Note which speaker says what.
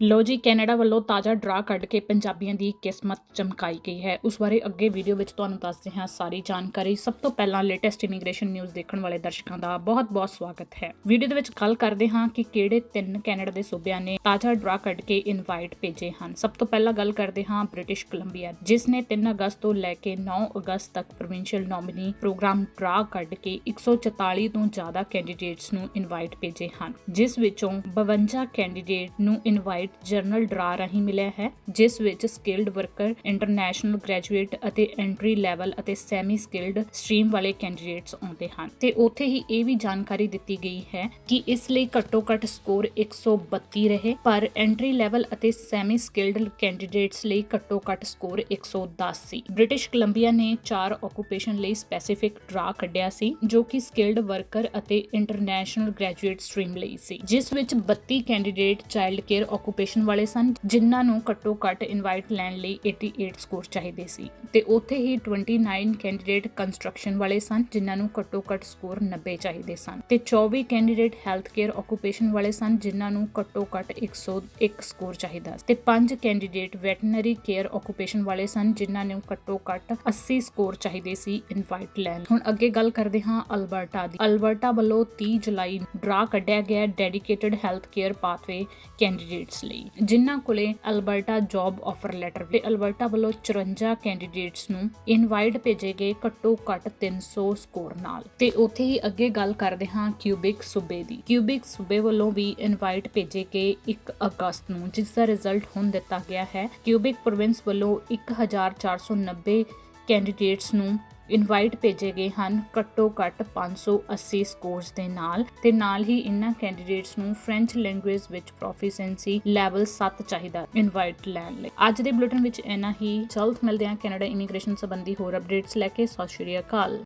Speaker 1: ਲੋ ਜੀ, ਕੈਨੇਡਾ ਵੱਲੋਂ ਤਾਜ਼ਾ ਡਰਾ ਕੱਢ ਕੇ ਪੰਜਾਬੀਆਂ ਦੀ ਕਿਸਮਤ ਚਮਕਾਈ ਗਈ ਹੈ। ਉਸ ਬਾਰੇ ਅੱਗੇ ਵੀਡੀਓ ਵਿੱਚ ਤੁਹਾਨੂੰ ਦੱਸਦੇ ਹਾਂ ਸਾਰੀ ਜਾਣਕਾਰੀ। ਸਭ ਤੋਂ ਪਹਿਲਾਂ ਲੇਟੈਸਟ ਇਮੀਗ੍ਰੇਸ਼ਨ ਨਿਊਜ਼ ਦੇਖਣ ਵਾਲੇ ਦਰਸ਼ਕਾਂ ਦਾ ਬਹੁਤ-ਬਹੁਤ ਸਵਾਗਤ ਹੈ। ਵੀਡੀਓ ਦੇ ਵਿੱਚ ਗੱਲ ਕਰਦੇ ਹਾਂ ਕਿ ਕਿਹੜੇ ਤਿੰਨ ਕੈਨੇਡਾ ਦੇ ਸੂਬਿਆਂ ਨੇ ਤਾਜ਼ਾ ਡਰਾ ਕੱਢ ਕੇ ਇਨਵਾਈਟ ਭੇਜੇ ਹਨ। ਸਭ ਤੋਂ ਪਹਿਲਾਂ ਗੱਲ ਕਰਦੇ ਹਾਂ ਬ੍ਰਿਟਿਸ਼ ਕੋਲੰਬੀਆ ਜਿਸ ਨੇ 3 ਅਗਸਤ ਤੋਂ ਲੈ ਕੇ 9 ਅਗਸਤ ਤੱਕ ਪ੍ਰੋਵਿੰਸ਼ੀਅਲ ਨੋਮਿਨੀ ਪ੍ਰੋਗਰਾਮ ਡਰਾ ਕੱਢ ਕੇ 144 ਤੋਂ ਜ਼ਿਆਦਾ ਕੈਂਡੀਡੇਟਸ ਨੂੰ ਇਨਵਾਈਟ ਭੇਜੇ ਹਨ, ਜਿਸ ਵਿੱਚੋਂ 52 ਕੈਂਡੀਡੇਟ ਨੂੰ ਇਨਵਾਈਟ ਜਰਨਲ ਡਰਾ ਰਾਹੀਂ ਮਿਲਿਆ ਹੈ, ਜਿਸ ਵਿੱਚ ਸਕਿਲਡ ਵਰਕਰ ਇੰਟਰਨੈਸ਼ਨਲ ਗ੍ਰੈਜੂਏਟ ਅਤੇ ਐਂਟਰੀ ਲੈਵਲ ਅਤੇ ਸੈਮੀ ਸਕਿਲਡ ਸਟਰੀਮ ਵਾਲੇ ਕੈਂਡੀਡੇਟਸ ਆਉਂਦੇ ਹਨ। ਤੇ ਉੱਥੇ ਹੀ ਇਹ ਵੀ ਜਾਣਕਾਰੀ ਦਿੱਤੀ ਗਈ ਹੈ ਕਿ ਇਸ ਲਈ ਘੱਟੋ ਘੱਟ ਸਕੋਰ 132 ਰਹੇ, ਪਰ ਐਂਟਰੀ ਲੈਵਲ ਅਤੇ ਸੈਮੀ ਸਕਿਲਡ ਕੈਂਡੀਡੇਟਸ ਲਈ ਘੱਟੋ ਘੱਟ ਸਕੋਰ 110 ਸੀ। ਬ੍ਰਿਟਿਸ਼ ਕੋਲੰਬੀਆ ਨੇ ਚਾਰ ਆਕੂਪੇਸ਼ਨ ਲਈ ਸਪੈਸੀਫਿਕ ਡਰਾ ਕੱਢਿਆ ਸੀ, ਜੋ ਕਿ ਸਕਿਲਡ ਵਰਕਰ ਅਤੇ ਇੰਟਰਨੈਸ਼ਨਲ ਗ੍ਰੈਜੂਏਟ ਸਟਰੀਮ ਲਈ ਸੀ, ਜਿਸ ਵਿੱਚ 32 ਕੈਂਡੀਡੇਟ ਚਾਈਲਡ ਕੇਅਰ ਆਕੂਪੇਸ਼ਨ ਵਾਲੇ ਸਨ, ਜਿਨ੍ਹਾਂ ਨੂੰ ਘੱਟੋ ਘੱਟ ਇਨਵਾਈਟ ਲੈਣ ਲਈ 88 ਸਕੋਰ ਚਾਹੀਦੇ ਸੀ। ਤੇ ਉੱਥੇ ਹੀ 29 ਕੈਂਡੀਡੇਟ ਕੰਸਟਰਕਸ਼ਨ ਵਾਲੇ ਸਨ, ਜਿਨ੍ਹਾਂ ਨੂੰ ਘੱਟੋ ਘੱਟ ਸਕੋਰ 90 ਚਾਹੀਦੇ ਸਨ। ਤੇ 24 ਕੈਂਡੀਡੇਟ ਹੈਲਥ ਕੇਅਰ ਆਕੂਪੇਸ਼ਨ ਵਾਲੇ ਸਨ, ਜਿਨ੍ਹਾਂ ਨੂੰ ਘੱਟੋ ਘੱਟ 101 ਸਕੋਰ ਚਾਹੀਦਾ ਤੇ 5 ਕੈਂਡੀਡੇਟ ਵੈਟਰਨਰੀ ਕੇਅਰ ਆਕੂਪੇਸ਼ਨ ਵਾਲੇ ਸਨ, ਜਿਨ੍ਹਾਂ ਨੂੰ ਘੱਟੋ ਘੱਟ 80 ਸਕੋਰ ਚਾਹੀਦੇ ਸੀ ਇਨਵਾਈਟ ਲੈਣ। ਹੁਣ ਅੱਗੇ ਗੱਲ ਕਰਦੇ ਹਾਂ ਅਲਬਰਟਾ ਦੀ। ਅਲਬਰਟਾ ਵੱਲੋਂ 30 ਜੁਲਾਈ ਡਰਾ ਕੱਢਿਆ ਗਿਆ dedicated health care pathway candidates ਲਈ, ਜਿਨ੍ਹਾਂ ਕੋਲੇ ਅਲਬਰਟਾ ਜੌਬ ਆਫਰ ਲੈਟਰ ਤੇ ਅਲਬਰਟਾ ਵੱਲੋਂ 54 ਕੈਂਡੀਡੇਟਸ ਨੂੰ ਇਨਵਾਈਟ ਭੇਜੇ ਗਏ ਘੱਟੋ ਘੱਟ 300 ਸਕੋਰ ਨਾਲ। ਤੇ ਉੱਥੇ ਹੀ ਅੱਗੇ ਗੱਲ ਕਰਦੇ ਹਾਂ ਕਿਊਬਿਕ ਸੂਬੇ ਦੀ। ਕਿਊਬਿਕ ਸੂਬੇ ਵੱਲੋਂ ਵੀ ਇਨਵਾਈਟ ਭੇਜੇ ਗਏ 1 ਅਗਸਤ ਨੂੰ, ਜਿਸ ਦਾ ਰਿਜ਼ਲਟ ਹੁਣ ਦਿੱਤਾ ਗਿਆ ਹੈ। ਕਿਊਬਿਕ ਪ੍ਰੋਵਿੰਸ ਵੱਲੋਂ 1490 ਕੈਂਡੀਡੇਟਸ ਨੂੰ ਇਨਵਾਈਟ ਭੇਜੇ ਗਏ ਹਨ ਘੱਟੋ ਘੱਟ 580 ਸਕੋਰਸ ਦੇ ਨਾਲ ਤੇ ਨਾਲ ਹੀ ਇਨ੍ਹਾਂ ਕੈਂਡੀਡੇਟਸ ਨੂੰ ਫ੍ਰੈਂਚ ਲੈਂਗੁਏਜ ਵਿੱਚ ਪ੍ਰੋਫੀਸ਼ੀਐਂਸੀ ਲੈਵਲ 7 ਚਾਹੀਦਾ ਇਨਵਾਈਟ ਲੈਣ ਲਈ। ਅੱਜ ਦੇ ਬੁਲੇਟਿਨ ਵਿੱਚ ਇੰਨਾ ਹੀ। ਜਲਦ ਮਿਲਦੇ ਹਾਂ ਕੈਨੇਡਾ ਇਮੀਗ੍ਰੇਸ਼ਨ ਸੰਬੰਧੀ ਹੋਰ ਅਪਡੇਟਸ ਲੈ ਕੇ। ਸਤਿ ਸ਼੍ਰੀ ਅਕਾਲ।